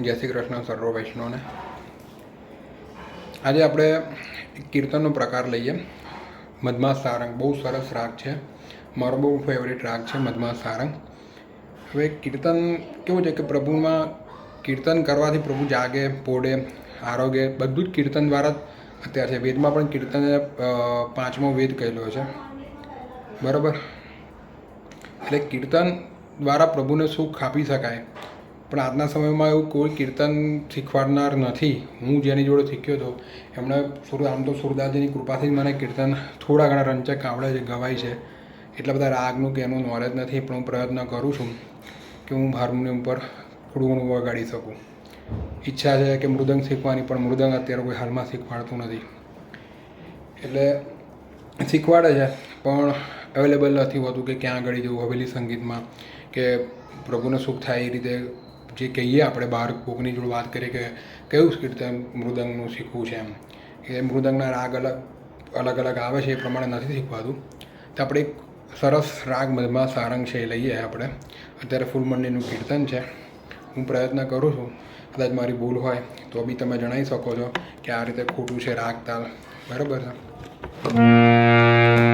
જય શ્રી કૃષ્ણ, સર્વ વૈષ્ણવને. આજે આપણે કીર્તનનો પ્રકાર લઈએ. મધમાસ સારંગ, બહુ સરસ રાગ છે. મારો બહુ ફેવરેટ રાગ છે મધમાસ સારંગ. હવે કીર્તન કેવું છે કે પ્રભુમાં કીર્તન કરવાથી પ્રભુ જાગે, પોડે, આરોગે, બધું જ કીર્તન દ્વારા જ અત્યારે છે. વેદમાં પણ કીર્તન પાંચમો વેદ કહેલો છે. બરાબર? એટલે કીર્તન દ્વારા પ્રભુને સુખ આપી શકાય. પણ આજના સમયમાં એવું કોઈ કીર્તન શીખવાડનાર નથી. હું જેની જોડે શીખ્યો હતો એમણે સુર, આમ તો સુરદાસજીની કૃપાથી જ મને કીર્તન થોડા ઘણા રંચક આવડે છે ગવાય છે. એટલા બધા રાગનું કે એનું નોલેજ નથી, પણ હું પ્રયત્ન કરું છું કે હું હાર્મોનિયમ પર થોડું ઘણું વગાડી શકું. ઈચ્છા છે કે મૃદંગ શીખવાની, પણ મૃદંગ અત્યારે કોઈ હાલમાં શીખવાડતું નથી. એટલે શીખવાડે છે, પણ અવેલેબલ નથી હોતું કે ક્યાં આગળ જવું, હવેલી સંગીતમાં કે પ્રભુને સુખ થાય એ રીતે જે કહીએ આપણે બહાર કોકની જોડે વાત કરીએ કે કયું કીર્તન મૃદંગનું શીખવું છે એમ. એ મૃદંગના રાગ અલગ અલગ અલગ આવે છે એ પ્રમાણે નથી શીખવાતું. તો આપણે એક સરસ રાગ મધમાં સારંગ છે એ લઈએ આપણે. અત્યારે ફૂલમંડીનું કીર્તન છે. હું પ્રયત્ન કરું છું. કદાચ મારી ભૂલ હોય તો બી તમે જણાવી શકો છો કે આ રીતે ખોટું છે રાગ તાલ બરાબર છે?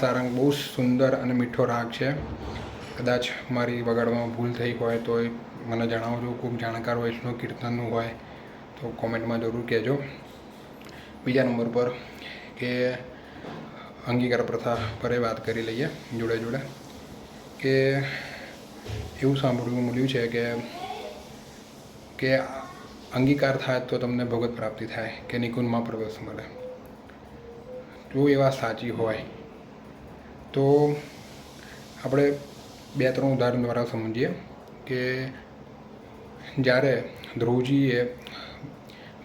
સારંગ બહુ સુંદર અને મીઠો રાગ છે. કદાચ મારી વગાડવામાં ભૂલ થઈ હોય તો મને જણાવજો, ખૂબ જાણકાર વૈષ્ણવ કીર્તનનું હોય તો કોમેન્ટમાં જરૂર કહેજો. બીજા નંબર પર કે અંગીકાર પ્રથા પર વાત કરી લઈએ જોડે જોડે. કે એવું સાંભળવું મળ્યું છે કે કે અંગીકાર થાય તો તમને ભગવત પ્રાપ્તિ થાય, કે નિકુંજમાં પ્રવેશ મળે. જો એ વાત સાચી હોય તો આપણે બે ત્રણ ઉદાહરણ દ્વારા સમજીએ કે જ્યારે ધ્રુવજીએ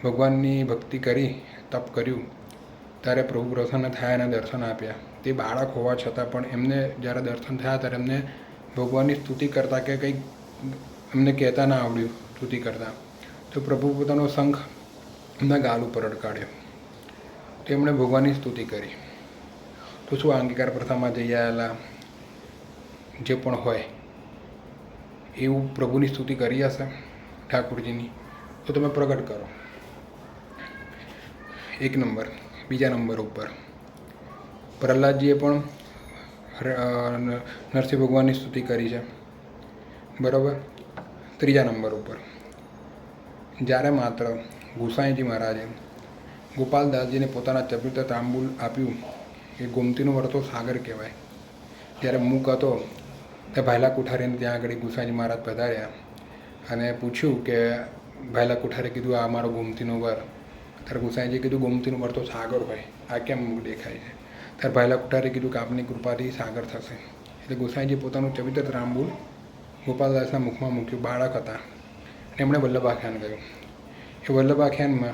ભગવાનની ભક્તિ કરી, તપ કર્યું, ત્યારે પ્રભુ પ્રસન્ન થયા અને દર્શન આપ્યા. તે બાળક હોવા છતાં પણ એમને જ્યારે દર્શન થયા ત્યારે એમને ભગવાનની સ્તુતિ કરતાં કે કંઈક એમને કહેતા ના આવડ્યું સ્તુતિ કરતાં. તો પ્રભુ પોતાનો શંખ એમના ગાલ ઉપર અડકાડ્યો તો એમણે ભગવાનની સ્તુતિ કરી. આ અંગીકાર પ્રથામાં જઈ આવેલા જે પણ હોય, એવું પ્રભુની સ્તુતિ કરી હશે ઠાકુરજીની? તો તમે પ્રગટ કરો. એક નંબર. બીજા નંબર ઉપર. પ્રહલાદજીએ પણ નરસિંહ ભગવાનની સ્તુતિ કરી છે. બરાબર? ત્રીજા નંબર ઉપર. જ્યારે માત્ર ગુસાઈજી મહારાજે ગોપાલદાસજીને પોતાના ચરિત્ર તાંબુલ આપ્યું એ ગોમતીનું વર્તો સાગર કહેવાય. જ્યારે મૂક હતો તે ભાયલા કુઠારીને ત્યાં આગળ ગુસાજી મહારાજ પધાર્યા અને પૂછ્યું કે ભાયલા કુઠારે કીધું, આ મારો ગોમતીનો વર. ત્યારે ગુસાઈજીએ કીધું, ગોમતીનું વર તો સાગર હોય. આ કેમ દેખાય છે? ત્યારે ભાયલા કુઠારે કીધું કે, આપની કૃપાથી સાગર થશે. એટલે ગુસાઈજી પોતાનું ચવિત્ર રામબુલ ગોપાલદાસના મુખમાં મૂક્યું. બાળક હતા. અને એમણે વલ્લભાખ્યાન કહ્યું એ વલ્લભાખ્યાનમાં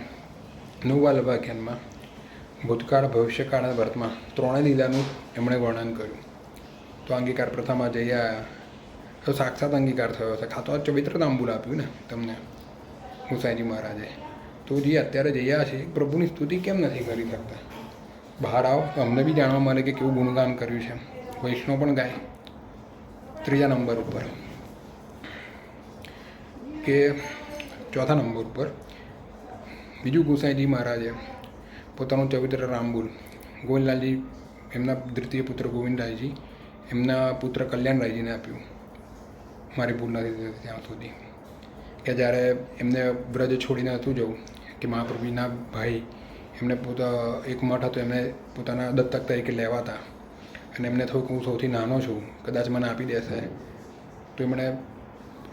નવ વલ્લભાખ્યાનમાં ભૂતકાળ, ભવિષ્યકાળ અને વર્તમાન ત્રણેય લીલાનું એમણે વર્ણન કર્યું. તો અંગીકાર પ્રથામાં જઈ આવ્યા તો સાક્ષાત અંગીકાર થયો છે ખાતો ચવિત્ર તાંબુલ આપ્યું ને તમને ગુસાઈજી મહારાજે. તો જે, અત્યારે જઈ છે પ્રભુની સ્તુતિ કેમ નથી કરી શકતા? બહાર આવો. તો અમને બી જાણવા મળે કે કેવું ગુણગાન કર્યું છે. વૈષ્ણવ પણ ગાય. ત્રીજા નંબર ઉપર. કે ચોથા નંબર ઉપર. બીજું ગુસાઈજી મહારાજે પોતાનું ચવિત્ર રામબુલ. ગોવિંદલાલજી એમના દ્વિતીય પુત્ર ગોવિંદરાયજી એમના પુત્ર કલ્યાણરાયજીને આપ્યું. મારી ભૂલ નથી ત્યાં સુધી. કે જ્યારે એમને વ્રજ છોડીને હતું જવું કે મહાપ્રભુજીના ભાઈ એમને પોતા, એક મઠ હતો, એમને પોતાના દત્તક તરીકે લેવાતા અને એમને થયું કે હું સૌથી નાનો છું, કદાચ મને આપી દેશે. તો એમણે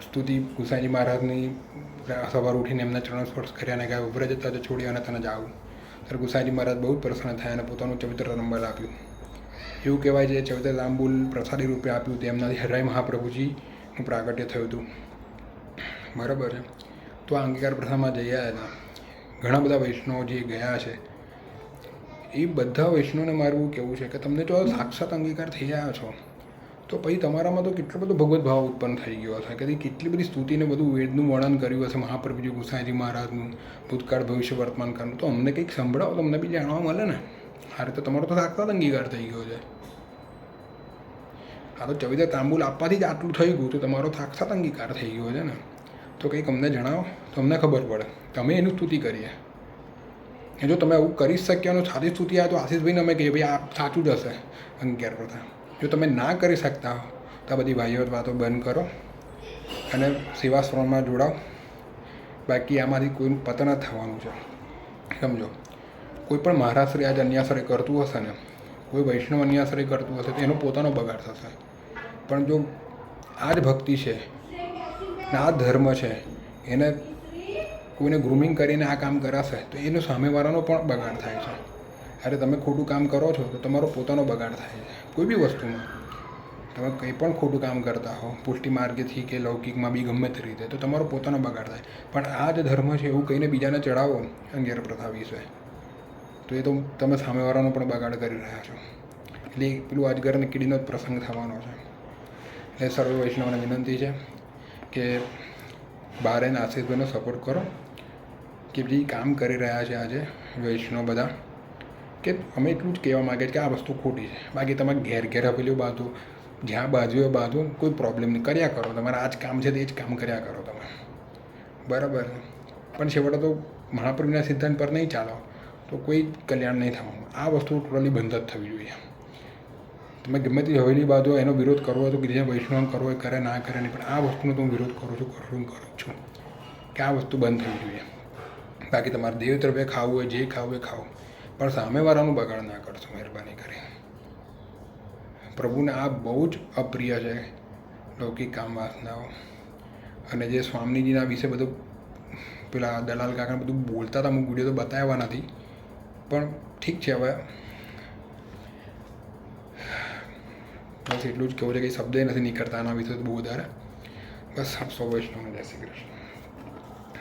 સ્તુતિ ગુસાઈજી મહારાજની સવાર ઉઠીને એમના ચરણ સ્પર્શ કર્યા અને કહ્યું, વ્રજ તજ છોડી અને તને જાઉં ત્યારે ગુસાઈજી મહારાજ બહુ પ્રસન્ન થયા અને પોતાનું ચવિત્ર નંબર આપ્યું એવું કહેવાય છે ચવિત્ર તાંબુલ પ્રસાદી રૂપે આપ્યું તેમનાથી હરાય મહાપ્રભુજીનું પ્રાગટ્ય થયું હતું. બરાબર છે. તો આ અંગીકાર પ્રથામાં જઈ આવ્યા હતા. ઘણા બધા વૈષ્ણવો જે ગયા છે, એ બધા વૈષ્ણવને મારું કહેવું છે કે, તમને જો સાક્ષાત અંગીકાર થઈ આવ્યા છો. તો પછી તમારામાં તો કેટલો બધો ભગવત ભાવ ઉત્પન્ન થઈ ગયો હશે. કે કેટલી બધી સ્તુતિને બધું વેદનું વર્ણન કર્યું હશે મહાપ્રભુજી ગુસાઈજી મહારાજનું, ભૂતકાળ ભવિષ્ય વર્તમાન કાળનું. તો અમને કંઈક સંભળાવો તમને બી જાણવા મળે ને. આ રીતે તમારો તો સાક્ષાત અંગીકાર થઈ ગયો છે. આ તો ચવિત્ર તાંબુલ આપવાથી જ આટલું થઈ ગયું, તો તમારો સાક્ષાત અંગીકાર થઈ ગયો છે ને. તો કંઈક અમને જણાવો, તો અમને ખબર પડે. તમે એનું સ્તુતિ કરીએ. જો તમે આવું કરી શક્યાનું સાચી સ્તુતિ આવે તો આશીષભાઈને અમે કહીએ, ભાઈ, આ સાચું જ હશે. અંગીકાર પ્રથા જો તમે ના કરી શકતા હો, તો આ બધી વાહિયાત વાતો બંધ કરો અને સેવાશ્રમમાં જોડાઓ. બાકી આમાંથી કોઈનું પતન થવાનું છે. સમજો, કોઈ પણ મહારાષ્ટ્રી આજે અન્યાશ્રય કરતું હશે ને, કોઈ વૈષ્ણવ અન્યાશ્રય કરતું હશે, તો એનો પોતાનો બગાડ થશે. પણ જો આ જ ભક્તિ છે, ને આ ધર્મ છે, એને કોઈને ગ્રુમિંગ કરીને આ કામ કરાશે, તો એનો સામેવાળાનો પણ બગાડ થાય છે. અરે તમે ખોટું કામ કરો છો, તો તમારો પોતાનો બગાડ થાય છે. કોઈ બી વસ્તુમાં. તમે કંઈ પણ ખોટું કામ કરતા હો, પુષ્ટિ માર્ગેથી કે લૌકિકમાં બી ગમે તે રીતે, તો તમારો પોતાનો બગાડ થાય. પણ આ જ ધર્મ છે એવું કહીને બીજાને ચડાવો ગેરપ્રથા વિશે. તો એ તો તમે સામેવાળાનો પણ બગાડ કરી રહ્યા છો. એટલે પેલું અજગર અને કીડીનો જ પ્રસંગ થવાનો છે. એટલે સર્વ વૈષ્ણવને વિનંતી છે કે બારેન આશીષભાઈનો સપોર્ટ કરો. કે જે કામ કરી રહ્યા છે આજે વૈષ્ણવ બધા કે અમે એટલું જ કહેવા માગે કે આ વસ્તુ ખોટી છે. બાકી તમે ઘેર ઘેર હવેલીઓ બાંધો જ્યાં બાજુએ બાંધો કોઈ પ્રોબ્લેમ નહીં. કર્યા કરો તમારે. આ જ કામ છે તે જ કામ કર્યા કરો તમે. બરાબર પણ છેવટે તો મહાપ્રભુના સિદ્ધાંત પર નહીં ચાલો. તો કોઈ કલ્યાણ નહીં થવાનું. આ વસ્તુ ટોટલી બંધ જ થવી જોઈએ. તમે ગમે તે હવેલી બાજુ એનો વિરોધ કરવો તો કે જે વૈષ્ણવ કરવો એ કરે, ના કરે નહીં. પણ આ વસ્તુનો તો હું વિરોધ કરું છું, કરું કરું છું. કે આ વસ્તુ બંધ થવી જોઈએ. બાકી તમારે દેવ દ્રવ્ય ખાવું હોય, જે ખાવું હોય ખાવું પણ સામેવાળાનું બગાડ ના કરશો, મહેરબાની કરી. પ્રભુને આ બહુ જ અપ્રિય છે, લૌકિક કામ વાસનાઓ. અને જે સ્વામીજીના વિશે બધું, પેલા દલાલ કાકા બધું બોલતા હતા, અમુક વીડિયો તો બતાવ્યા નથી. પણ ઠીક છે હવે. બસ એટલું જ કહેવું છે કે શબ્દ નથી નીકળતા આના વિશે બહુ વધારે. બસ આપ સૌ વૈષ્ણવ જય શ્રી કૃષ્ણ.